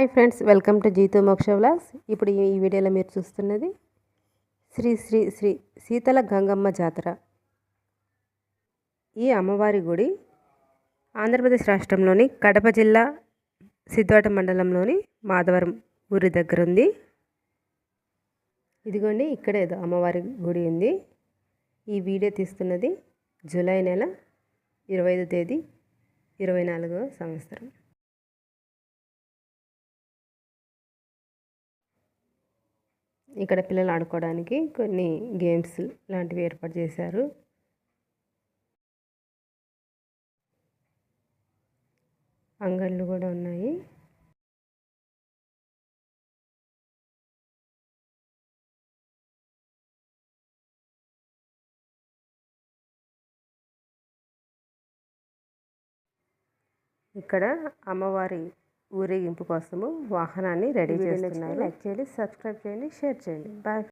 Hi friends welcome to జీతో Moksha vlogs. ఇప్పుడు ఈ వీడియోలో మీరు చూస్తున్నది శ్రీ శ్రీ శ్రీ శీతల గంగమ్మ జాతర. ఈ అమ్మవారి గుడి ఆంధ్రప్రదేశ్ రాష్ట్రంలోని కడప జిల్లా సిద్ధాట మండలంలోని మాధవరం ఊరి దగ్గర ఉంది ఇదిగోండి ఇక్కడ ఏదో అమ్మవారి గుడి ఉంది. ఈ వీడియో తీస్తున్నది జూలై నెల ఇరవై ఐదు తేదీ ఇరవై నాలుగవ సంవత్సరం. ఇక్కడ పిల్లలు ఆడుకోవడానికి కొన్ని గేమ్స్ లాంటివి ఏర్పాటు చేశారు. అంగళ్ళు కూడా ఉన్నాయి. ఇక్కడ అమ్మవారి ఊరేగింపు కోసము వాహనాన్ని రెడీ చేస్తున్నారు లైక్ చేయండి సబ్స్క్రైబ్ చేయండి షేర్ చేయండి. బాయ్.